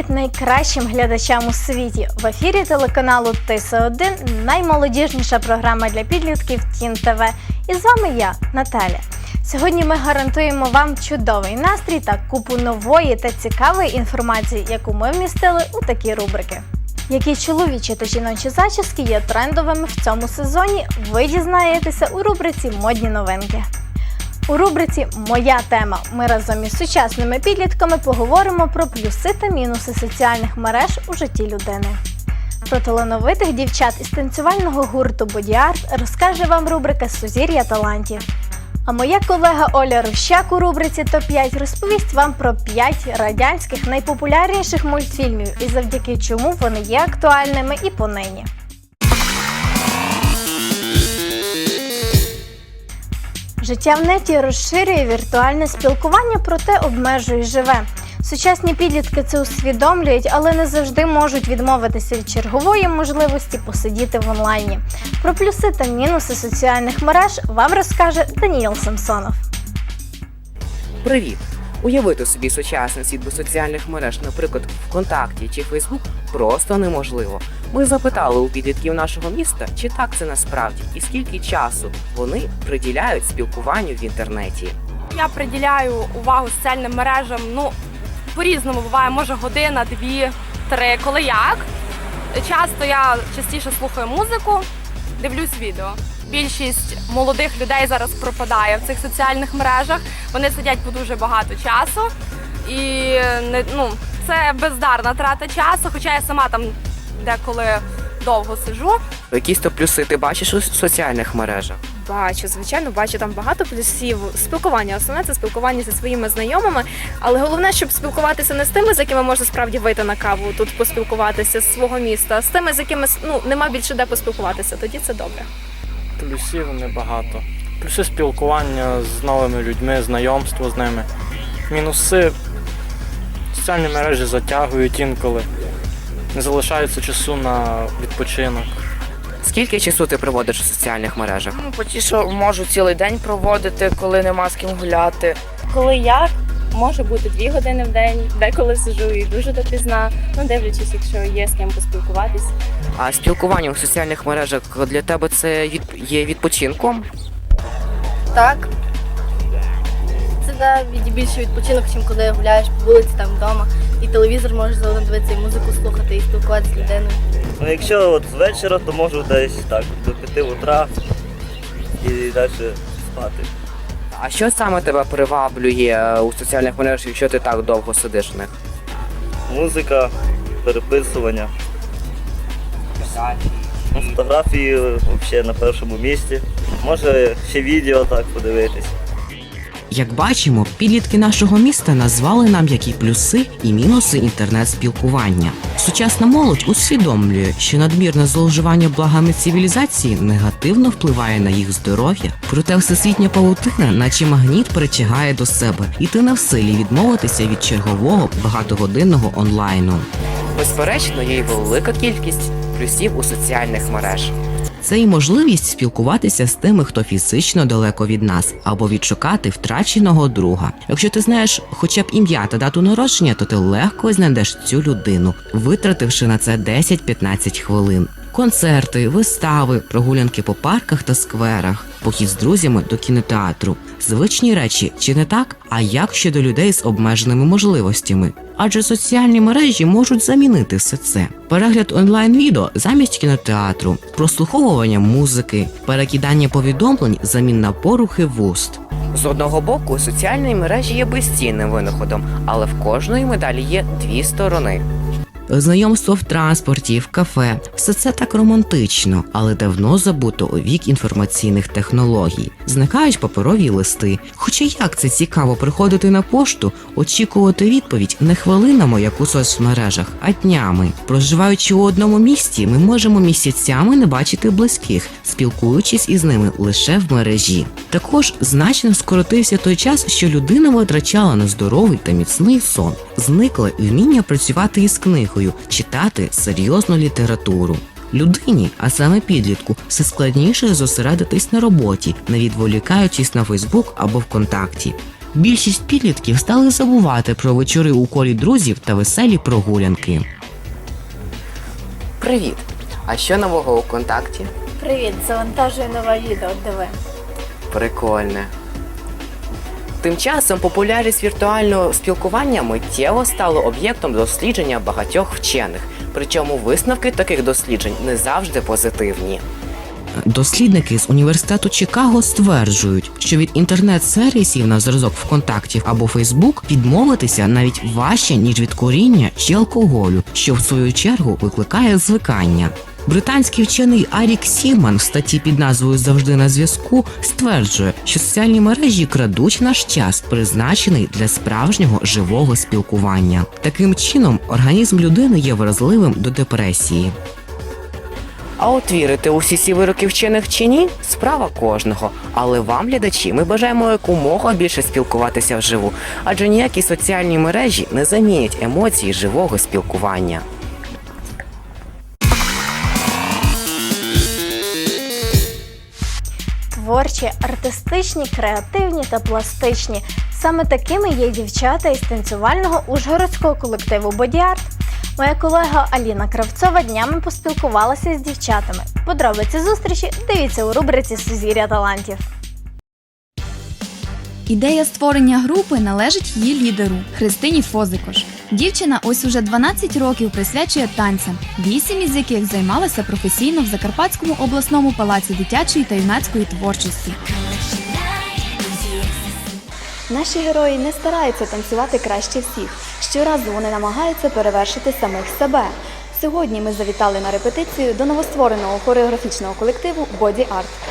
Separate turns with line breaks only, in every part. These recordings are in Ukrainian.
привіт найкращим глядачам у світі! В ефірі телеканалу ТС1 наймолодіжніша програма для підлітків Тін ТВ. І з вами я, Наталя. Сьогодні ми гарантуємо вам чудовий настрій та купу нової та цікавої інформації, яку ми вмістили у такі рубрики. Які чоловічі та жіночі зачіски є трендовими в цьому сезоні, ви дізнаєтеся у рубриці Модні новинки. У рубриці Моя тема ми разом із сучасними підлітками поговоримо про плюси та мінуси соціальних мереж у житті людини. Про талановитих дівчат із танцювального гурту Бодіарт розкаже вам рубрика Сузір'я талантів. А моя колега Оля Рущак у рубриці Топ-5 розповість вам про 5 радянських найпопулярніших мультфільмів і завдяки чому вони є актуальними і понині. Життя в неті розширює віртуальне спілкування, проте обмежує живе. Сучасні підлітки це усвідомлюють, але не завжди можуть відмовитися від чергової можливості посидіти в онлайні. Про плюси та мінуси соціальних мереж вам розкаже Даніїл Самсонов.
Привіт! Уявити собі сучасний світ без соціальних мереж, наприклад, ВКонтакті чи Фейсбук, просто неможливо. Ми запитали у підлітків нашого міста, чи так це насправді, і скільки часу вони приділяють спілкуванню в інтернеті.
Я приділяю увагу соціальним мережам. Ну по-різному буває, може година, дві, три. Коли як. Часто я частіше слухаю музику, дивлюсь відео. Більшість молодих людей зараз пропадає в цих соціальних мережах. Вони сидять по дуже багато часу, і не ну це бездарна трата часу. Хоча я сама там деколи довго сиджу.
Якісь то плюси ти бачиш у соціальних мережах?
Бачу, звичайно, бачу там багато плюсів. Спілкування. Основне це спілкування зі своїми знайомими. Але головне, щоб спілкуватися не з тими, з якими можна справді вийти на каву, тут поспілкуватися з свого міста, а з тими, з якими ну нема більше де поспілкуватися. Тоді це добре.
Плюсів небагато. Плюси спілкування з новими людьми, знайомство з ними. Мінуси соціальні мережі затягують інколи. Не залишається часу на відпочинок.
Скільки часу ти проводиш у соціальних мережах?
Ну, що можу цілий день проводити, коли нема з ким гуляти.
Коли як може бути дві години в день, деколи сижу і дуже допізна. Ну дивлячись, якщо є з ким поспілкуватись.
А спілкування у соціальних мережах для тебе це є відпочинком?
Так. Це да, більше відпочинок, ніж коли гуляєш по вулиці там вдома. І телевізор можеш заодно дивитися, і музику слухати, і спілкуватися з людиною.
Ну, якщо от з вечора, то можу десь так до 5 утра і далі спати.
А що саме тебе приваблює у соціальних мережах, якщо ти так довго сидиш в них?
Музика, переписування. Ну, Фотографії взагалі на першому місці. Може ще відео так подивитись.
Як бачимо, підлітки нашого міста назвали нам які плюси і мінуси інтернет-спілкування. Сучасна молодь усвідомлює, що надмірне зловживання благами цивілізації негативно впливає на їх здоров'я, проте всесвітня павутина, наче магніт, притягає до себе, і ти не в силі відмовитися від чергового багатогодинного онлайну.
Безперечно, є й велика кількість плюсів у соціальних мережах.
Це і можливість спілкуватися з тими, хто фізично далеко від нас, або відшукати втраченого друга. Якщо ти знаєш хоча б ім'я та дату народження, то ти легко знайдеш цю людину, витративши на це 10-15 хвилин. Концерти, вистави, прогулянки по парках та скверах, похід з друзями до кінотеатру. Звичні речі, чи не так? А як щодо людей з обмеженими можливостями? Адже соціальні мережі можуть замінити все це. Перегляд онлайн-відео замість кінотеатру, прослуховування музики, перекидання повідомлень замін на порухи вуст.
З одного боку, соціальні мережі є безцінним винаходом, але в кожної медалі є дві сторони.
Знайомство в транспорті, в кафе все це так романтично, але давно забуто у вік інформаційних технологій. Зникають паперові листи. Хоча як це цікаво приходити на пошту, очікувати відповідь не хвилинами, як у соцмережах, а днями. Проживаючи у одному місті, ми можемо місяцями не бачити близьких, спілкуючись із ними лише в мережі. Також значно скоротився той час, що людина витрачала на здоровий та міцний сон. Зникли вміння працювати із книгою, читати серйозну літературу. Людині, а саме підлітку, все складніше зосередитись на роботі, не відволікаючись на Фейсбук або ВКонтакті. Більшість підлітків стали забувати про вечори у колі друзів та веселі прогулянки.
Привіт! А що нового у контакті?
Привіт, завантажую нове відео. Диви.
Прикольне. Тим часом популярність віртуального спілкування миттєво стало об'єктом дослідження багатьох вчених. Причому висновки таких досліджень не завжди позитивні.
Дослідники з університету Чикаго стверджують, що від інтернет-сервісів на зразок ВКонтакті або Фейсбук відмовитися навіть важче, ніж від куріння чи алкоголю, що в свою чергу викликає звикання. Британський вчений Арік Сіман в статті під назвою Завжди на зв'язку стверджує, що соціальні мережі крадуть наш час, призначений для справжнього живого спілкування. Таким чином, організм людини є вразливим до депресії.
А от вірити у всі ці вироки вчених чи ні справа кожного. Але вам, глядачі, ми бажаємо якомога більше спілкуватися вживу, адже ніякі соціальні мережі не замінять емоції живого спілкування.
Творчі, артистичні, креативні та пластичні. Саме такими є дівчата із танцювального ужгородського колективу Бодіарт. Моя колега Аліна Кравцова днями поспілкувалася з дівчатами. Подробиці зустрічі дивіться у рубриці Сузір'я талантів.
Ідея створення групи належить її лідеру Христині Фозикош. Дівчина ось уже 12 років присвячує танцям, 8 із яких займалася професійно в Закарпатському обласному палаці дитячої та юнацької творчості.
Наші герої не стараються танцювати краще всіх. Щоразу вони намагаються перевершити самих себе. Сьогодні ми завітали на репетицію до новоствореного хореографічного колективу Body Art.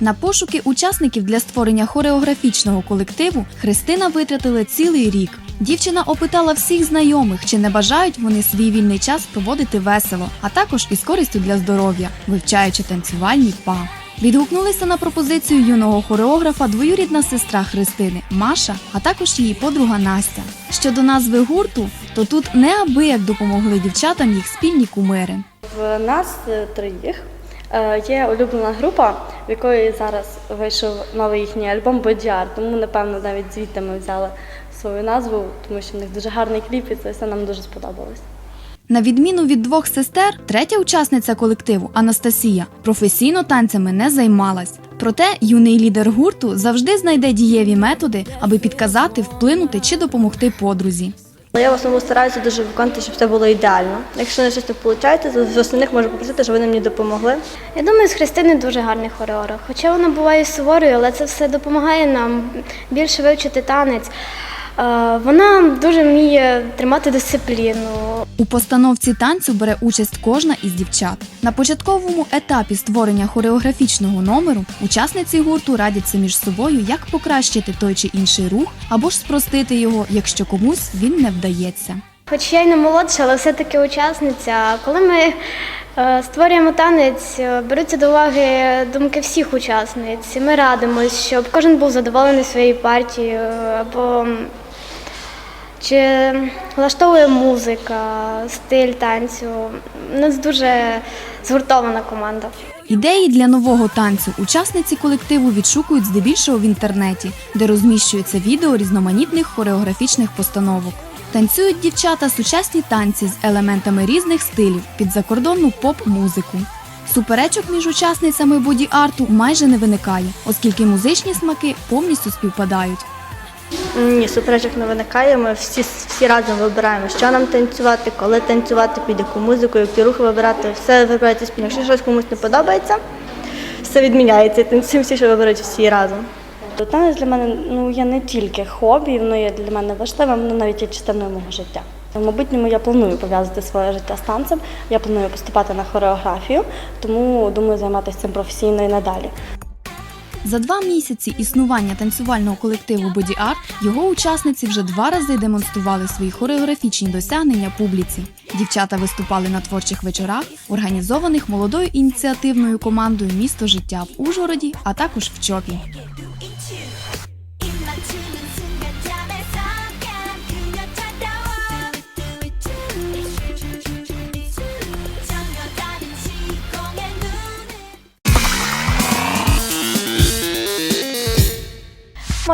На пошуки учасників для створення хореографічного колективу Христина витратила цілий рік. Дівчина опитала всіх знайомих, чи не бажають вони свій вільний час проводити весело, а також із користю для здоров'я, вивчаючи танцювальні па. Відгукнулися на пропозицію юного хореографа двоюрідна сестра Христини Маша, а також її подруга Настя. Щодо назви гурту, то тут неабияк допомогли дівчатам їх спільні кумири.
В нас е, троїх є улюблена група, в якої зараз вийшов новий їхній альбом Бодіар. Тому, напевно, навіть звідти ми взяли свою назву, тому що в них дуже гарний кліп, і це все нам дуже сподобалось.
На відміну від двох сестер, третя учасниця колективу Анастасія професійно танцями не займалась. Проте юний лідер гурту завжди знайде дієві методи, аби підказати, вплинути чи допомогти подрузі.
Я в основному стараюся дуже виконати, щоб все було ідеально. Якщо не щось не виходить, то з основних можу попросити, щоб вони мені допомогли.
Я думаю, з Христини дуже гарний хореограф. Хоча вона буває суворою, але це все допомагає нам більше вивчити танець. Е, Вона дуже вміє тримати дисципліну.
У постановці танцю бере участь кожна із дівчат. На початковому етапі створення хореографічного номеру учасниці гурту радяться між собою, як покращити той чи інший рух або ж спростити його, якщо комусь він не вдається.
Хоч я й не молодша, але все-таки учасниця. Коли ми е, створюємо танець, е, беруться до уваги думки всіх учасниць. Ми радимось, щоб кожен був задоволений своєю партією, або чи влаштовує музика, стиль танцю. У нас дуже згуртована команда.
Ідеї для нового танцю учасниці колективу відшукують здебільшого в інтернеті, де розміщуються відео різноманітних хореографічних постановок. Танцюють дівчата сучасні танці з елементами різних стилів під закордонну поп-музику. Суперечок між учасницями боді-арту майже не виникає, оскільки музичні смаки повністю співпадають.
Ні, суперечок не виникає. Ми всі, всі разом вибираємо, що нам танцювати, коли танцювати, під яку музику, які рухи вибирати. Все вибирається спільно. Якщо щось комусь не подобається, все відміняється. Танцюємо всі, що виберуть всі разом. Танець для мене ну, є не тільки хобі, воно є для мене важливим, воно навіть є частиною мого життя. В майбутньому я планую пов'язати своє життя з танцем, я планую поступати на хореографію, тому думаю займатися цим професійно і надалі.
За два місяці існування танцювального колективу Body Art його учасниці вже два рази демонстрували свої хореографічні досягнення публіці. Дівчата виступали на творчих вечорах, організованих молодою ініціативною командою Місто життя в Ужгороді, а також в Чопі.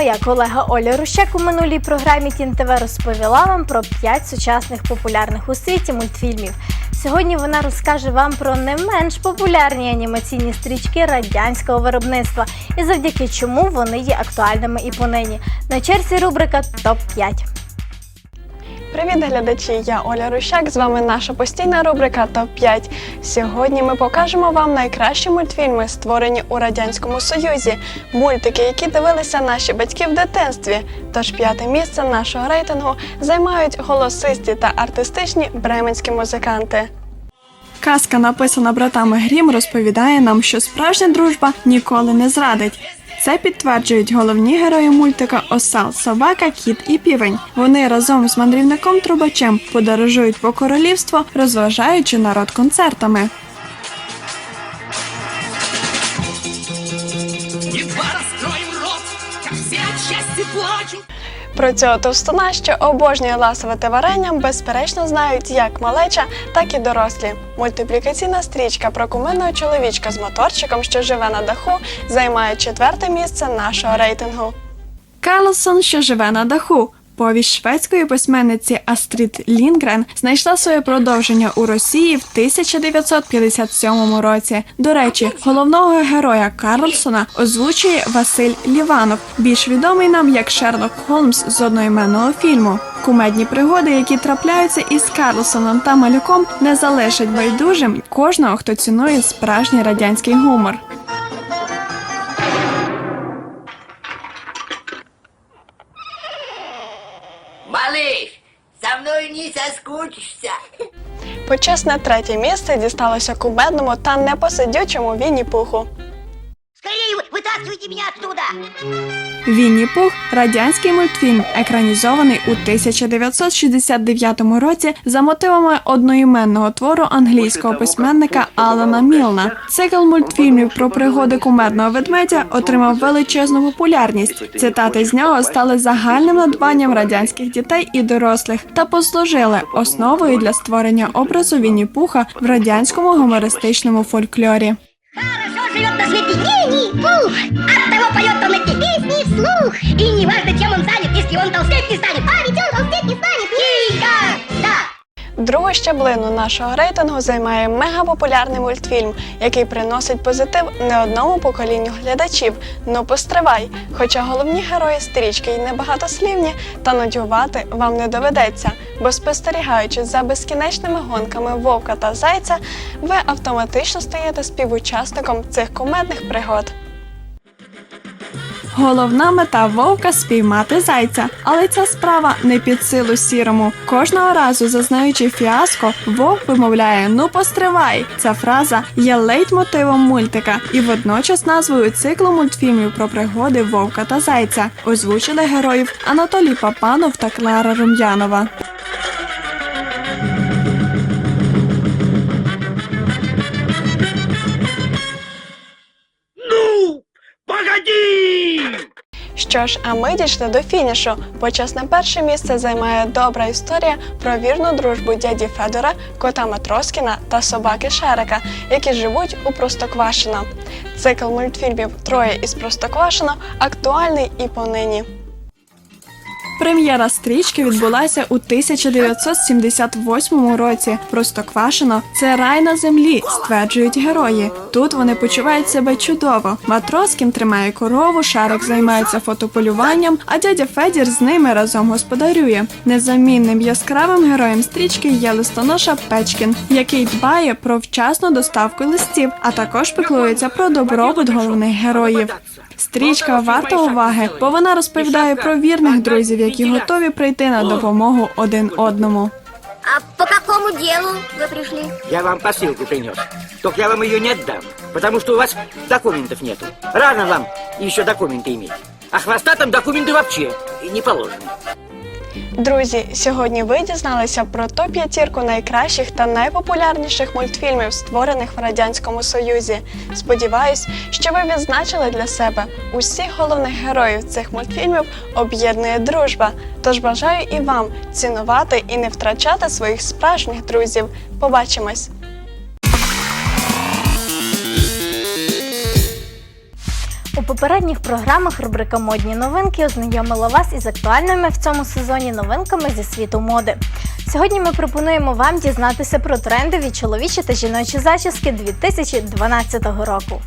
Моя колега Оля Рущак у минулій програмі Тін ТВ розповіла вам про 5 сучасних популярних у світі мультфільмів. Сьогодні вона розкаже вам про не менш популярні анімаційні стрічки радянського виробництва і завдяки чому вони є актуальними і понині. На черзі рубрика Топ 5
Привіт, глядачі! Я Оля Рущак. З вами наша постійна рубрика Топ 5 Сьогодні ми покажемо вам найкращі мультфільми, створені у радянському союзі, мультики, які дивилися наші батьки в дитинстві. Тож п'яте місце нашого рейтингу займають голосисті та артистичні бременські музиканти. Казка, написана братами Грім, розповідає нам, що справжня дружба ніколи не зрадить. Це підтверджують головні герої мультика Осал, собака, кіт і півень. Вони разом з мандрівником Трубачем подорожують по королівству, розважаючи народ концертами. Про цього товстуна, що обожнює ласувати варенням, безперечно знають як малеча, так і дорослі. Мультиплікаційна стрічка про кумедного чоловічка з моторчиком, що живе на даху, займає четверте місце нашого рейтингу. Карлсон, що живе на даху. Повість шведської письменниці Астрід Лінгрен знайшла своє продовження у Росії в 1957 році. До речі, головного героя Карлсона озвучує Василь Ліванов, більш відомий нам як Шерлок Холмс з одноіменного фільму. Кумедні пригоди, які трапляються із Карлсоном та малюком, не залишать байдужим кожного, хто цінує справжній радянський гумор.
Малыш, со мной не соскучишься.
Почесне третє місце дісталося кумедному та непосидючому Вінні Пуху.
Скорее вы- вытаскивайте меня оттуда.
Вінні Пух радянський мультфільм, екранізований у 1969 році за мотивами одноіменного твору англійського письменника Алана Мілна. Цикл мультфільмів про пригоди кумедного ведмедя отримав величезну популярність. Цитати з нього стали загальним надбанням радянських дітей і дорослих та послужили основою для створення образу Вінні Пуха в радянському гумористичному фольклорі.
Живет на свете Винни-Пух. Оттого поет он эти песни вслух. И не важно, чем он занят, если он толстеть не станет. А ведь он толстеть не станет никогда.
Другу щаблину нашого рейтингу займає мегапопулярний мультфільм, який приносить позитив не одному поколінню глядачів. Ну постривай! Хоча головні герої стрічки й небагатослівні, та нудьгувати вам не доведеться, бо спостерігаючи за безкінечними гонками вовка та зайця, ви автоматично стаєте співучасником цих кумедних пригод. Головна мета вовка спіймати зайця, але ця справа не під силу сірому. Кожного разу, зазнаючи фіаско, вовк вимовляє Ну постривай. Ця фраза є лейтмотивом мультика і водночас назвою циклу мультфільмів про пригоди вовка та зайця. Озвучили героїв Анатолій Папанов та Клара Рум'янова. Що ж, а ми дійшли до фінішу. Почесне перше місце займає добра історія про вірну дружбу дяді Федора, кота Матроскіна та собаки Шерека, які живуть у Простоквашино. Цикл мультфільмів Троє із Простоквашино актуальний і понині. Прем'єра стрічки відбулася у 1978 році. Простоквашино це рай на землі, стверджують герої. Тут вони почувають себе чудово. Матроскін тримає корову, шарик займається фотополюванням, а дядя Федір з ними разом господарює. Незамінним яскравим героєм стрічки є листоноша Печкін, який дбає про вчасну доставку листів, а також піклується про добробут головних героїв. Стрічка варта уваги, бо вона розповідає про вірних друзів, які готові прийти на допомогу один одному.
А по какому делу вы пришли?
Я вам посылку принес. Только я вам ее не отдам, потому что у вас документов нету. Рано вам еще документы иметь. А хвостатым документы вообще и не положено.
Друзі, сьогодні ви дізналися про топ-п'ятірку найкращих та найпопулярніших мультфільмів, створених в радянському союзі. Сподіваюсь, що ви відзначили для себе усіх головних героїв цих мультфільмів об'єднує дружба. Тож бажаю і вам цінувати і не втрачати своїх справжніх друзів. Побачимось!
У попередніх програмах рубрика Модні новинки ознайомила вас із актуальними в цьому сезоні новинками зі світу моди. Сьогодні ми пропонуємо вам дізнатися про трендові чоловічі та жіночі зачіски 2012 року.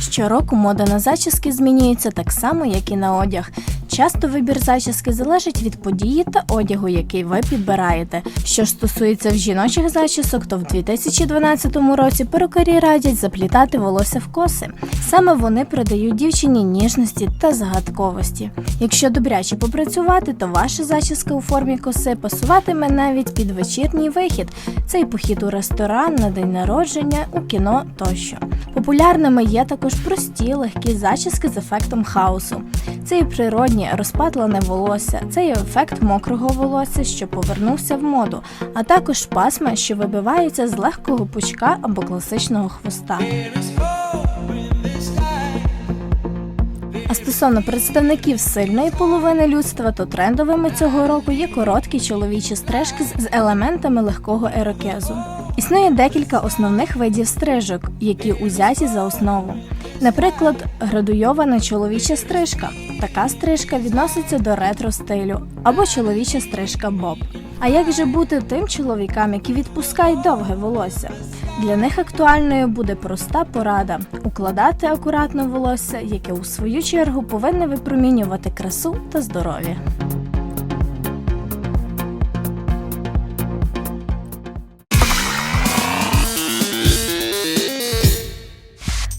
Щороку мода на зачіски змінюється так само, як і на одяг. Часто вибір зачіски залежить від події та одягу, який ви підбираєте. Що ж стосується в жіночих зачісок, то в 2012 році перукарі радять заплітати волосся в коси. Саме вони придають дівчині ніжності та загадковості. Якщо добряче попрацювати, то ваша зачіска у формі коси пасуватиме навіть під вечірній вихід. Це і похід у ресторан, на день народження, у кіно тощо. Популярними є також прості легкі зачіски з ефектом хаосу. Це і природнє розпатлене волосся, це і ефект мокрого волосся, що повернувся в моду, а також пасма, що вибиваються з легкого пучка або класичного хвоста. А стосовно представників сильної половини людства, то трендовими цього року є короткі чоловічі стрижки з елементами легкого ерокезу. Існує декілька основних видів стрижок, які узяті за основу. Наприклад, градуйована чоловіча стрижка. Така стрижка відноситься до ретро стилю або чоловіча стрижка боб. А як же бути тим чоловікам, які відпускають довге волосся? Для них актуальною буде проста порада укладати акуратно волосся, яке у свою чергу повинне випромінювати красу та здоров'я.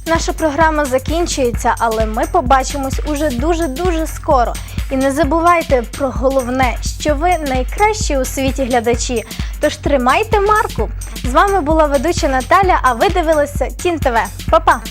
Наша програма закінчується, але ми побачимось уже дуже-дуже скоро. І не забувайте про головне, що ви найкращі у світі глядачі. Тож тримайте марку. З вами була ведуча Наталя, а ви дивилися Тін ТВ. Па-па!